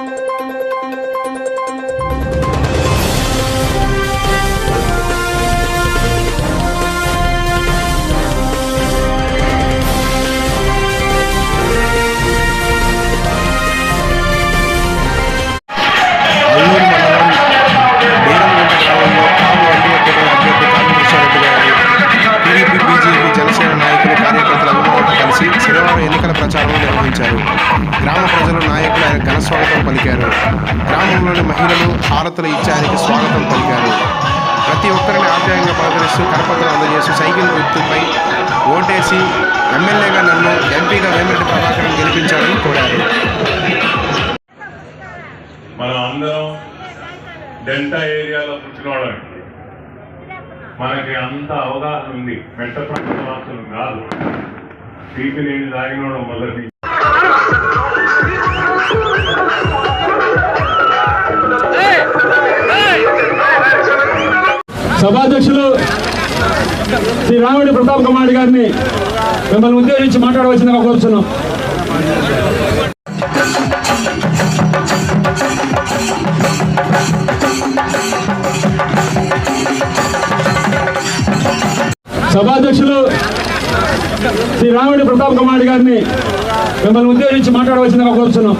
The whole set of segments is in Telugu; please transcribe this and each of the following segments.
అల్లూరు పలికారు. గ్రామంలోని మహిళలు హారతులు ఇచ్చారికి స్వాగతం పలికారు. ప్రతి ఒక్కరిని ఆప్యాయంగా పలకరిస్తూ కరపత్రం అందజేస్తూ సైకిల్ గుర్తుపై ఓటేసి ఎమ్మెల్యేగా నన్ను ఎంపీగా వేమిరెడ్డి ప్రభాకరన్ గెలిపించాలని కోరారు. మనం అందరం డెల్టా ఏరియాలో పుట్టినవాళ్ళం మనకి అంత అవగాహన ఉంది. మెట్ట ప్రాంతం కాదు. తీపి లేని తాగినోడు మొదటి. సభాధ్యక్షులు శ్రీ రాముడి ప్రతాప్ కుమార్ గారిని మిమ్మల్ని ఉద్దేశించి మాట్లాడవలసిందిగా కోరుతున్నాం సభాధ్యక్షులు శ్రీ రాముడి ప్రతాప్ కుమార్ గారిని మిమ్మల్ని ఉద్దేశించి మాట్లాడవలసిందిగా కోరుతున్నాం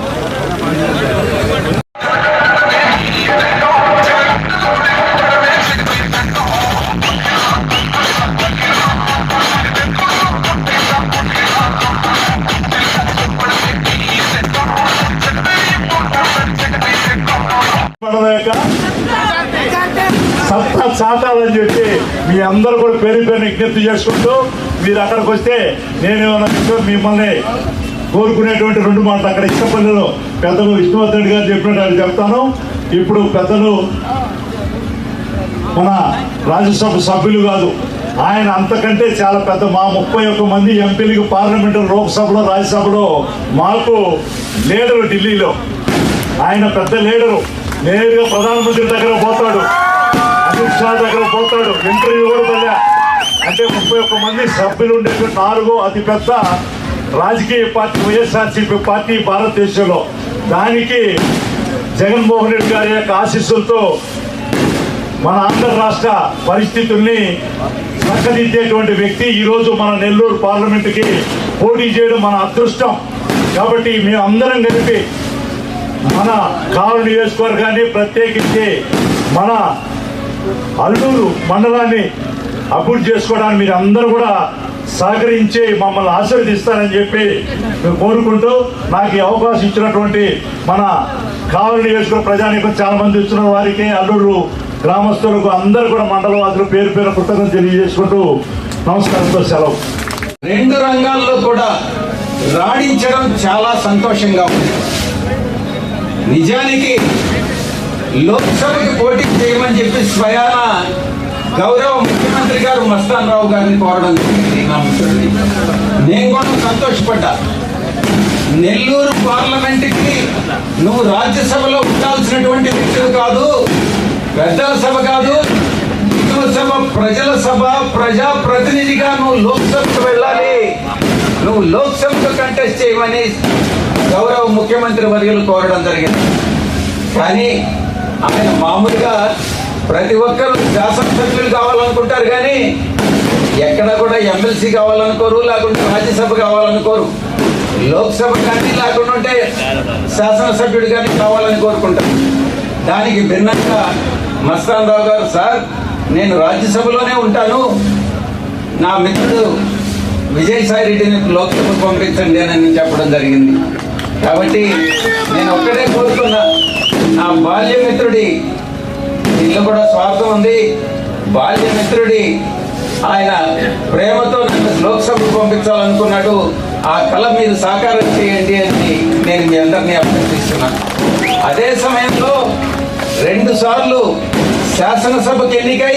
చాటాలని చెప్పి మీ అందరూ కూడా పేరు పేరు విజ్ఞప్తి చేసుకుంటూ మీరు అక్కడికి వస్తే నేను మిమ్మల్ని కోరుకునేటువంటి రెండు మాటలు అక్కడ ఇష్టపల్లిలో పెద్దలు విష్ణువర్ధన్ గారు చెప్పినట్టు అని చెప్తాను. ఇప్పుడు పెద్దలు మన రాజ్యసభ సభ్యులు కాదు. ఆయన అంతకంటే చాలా పెద్ద మా ముప్పై ఒక్క మంది ఎంపీలకు పార్లమెంటు లోక్సభలో రాజ్యసభలో మాకు లీడరు ఢిల్లీలో. ఆయన పెద్ద లీడరు. నేరుగా ప్రధానమంత్రి దగ్గర పోతాడు. అమిత్ దగ్గర పోతాడు. ఇంటర్వ్యూ కూడా అంటే ముప్పై ఒక్క మంది సభ్యులు ఉండేటువంటి నాలుగో అతిపెద్ద రాజకీయ పార్టీ వైఎస్ఆర్సీపీ పార్టీ భారతదేశంలో. దానికి జగన్మోహన్ రెడ్డి గారి యొక్క ఆశీస్సులతో మన ఆంధ్ర రాష్ట్ర పరిస్థితుల్ని చక్కదిద్దేటువంటి వ్యక్తి ఈరోజు మన నెల్లూరు పార్లమెంటుకి పోటీ చేయడం మన అదృష్టం. కాబట్టి మేము అందరం కలిపి మన కారు నియోజకవర్గాన్ని ప్రత్యేకించి మన అల్లూరు మండలాన్ని అభివృద్ధి చేసుకోవడానికి మీరు అందరూ కూడా సహకరించి మమ్మల్ని ఆశీర్వదిస్తారని చెప్పి మేము కోరుకుంటూ నాకు ఈ అవకాశం ఇచ్చినటువంటి మన కావలి నియోజకవర్గ ప్రజానికి చాలా మంది ఇచ్చిన వారికి అల్లూరు గ్రామస్తులకు అందరూ కూడా మండలవాసులు పేరు పేరు కృతజ్ఞత తెలియజేసుకుంటూ నమస్కారంతో సెలవు. రెండు రంగాల్లో కూడా రాణించడం చాలా సంతోషంగా ఉంది. నిజానికి లోక్సభకి పోటీ చేయమని చెప్పి స్వయాన గౌరవ ముఖ్యమంత్రి గారు మస్తాన్ రావు గారిని కోరడం జరిగింది. నా నేను కూడా సంతోషపడ్డా. నెల్లూరు పార్లమెంట్కి నువ్వు రాజ్యసభలో ఉండాల్సినటువంటి వ్యక్తులు కాదు పెద్దల సభ కాదు హిందూ సభ ప్రజల సభ ప్రజా ప్రతినిధిగా నువ్వు లోక్సభకు వెళ్ళాలి. నువ్వు లోక్సభకు కంటెస్ట్ చేయమని గౌరవ ముఖ్యమంత్రి వర్యులు కోరడం జరిగింది. కానీ ఆయన మామూలుగా ప్రతి ఒక్కరు శాసనసభ్యులు కావాలనుకుంటారు కానీ ఎక్కడ కూడా ఎమ్మెల్సీ కావాలనుకోరు లేకుంటే రాజ్యసభ కావాలనుకోరు. లోక్సభ కానీ లేకుండా ఉంటే శాసనసభ్యుడు కానీ కావాలని కోరుకుంటారు. దానికి భిన్నంగా మస్తాన్ రావు గారు సార్ నేను రాజ్యసభలోనే ఉంటాను. నా మిత్రుడు విజయసాయి రెడ్డిని లోక్సభకు పంపించండి అని నేను చెప్పడం జరిగింది. కాబట్టి నేను ఒక్కడే కోరుకున్నా నా బాల్యమిత్రుడి దీంట్లో కూడా స్వార్థం ఉంది. బాల్యమిత్రుడి ఆయన ప్రేమతో నన్ను లోక్సభకు పంపించాలనుకున్నాడు. ఆ కళ మీరు సాకారం చేయండి అని నేను మీ అందరినీ అభ్యర్థిస్తున్నాను అదే సమయంలో రెండు సార్లు శాసనసభకు ఎన్నికై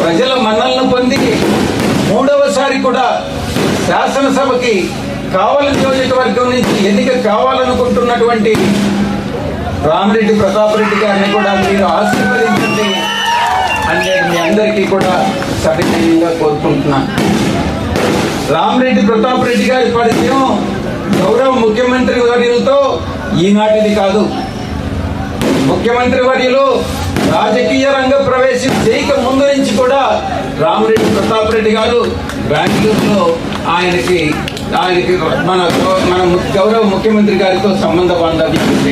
ప్రజల మన్నలను పొంది మూడవసారి కూడా శాసనసభకి కావలి నియోజకవర్గం నుంచి ఎన్నిక కావాలనుకుంటున్నటువంటి రామిరెడ్డి ప్రతాప్ రెడ్డి గారిని కూడా మీరు ఆశీర్వదించండి అంటే నేను మీ అందరికీ కూడా సవినయంగా కోరుకుంటున్నాను రామిరెడ్డి ప్రతాప్ రెడ్డి గారి పరిచయం గౌరవ ముఖ్యమంత్రి వర్యులతో ఈనాటిది కాదు. ముఖ్యమంత్రి వర్యులు రాజకీయ రంగ ప్రవేశం చేయక ముందు నుంచి కూడా రామిరెడ్డి ప్రతాప్ రెడ్డి గారు బెంగళూరులో ఆయనకి దానికి మన మన గౌరవ ముఖ్యమంత్రి గారితో సంబంధ బాంధవ్యం ఉంది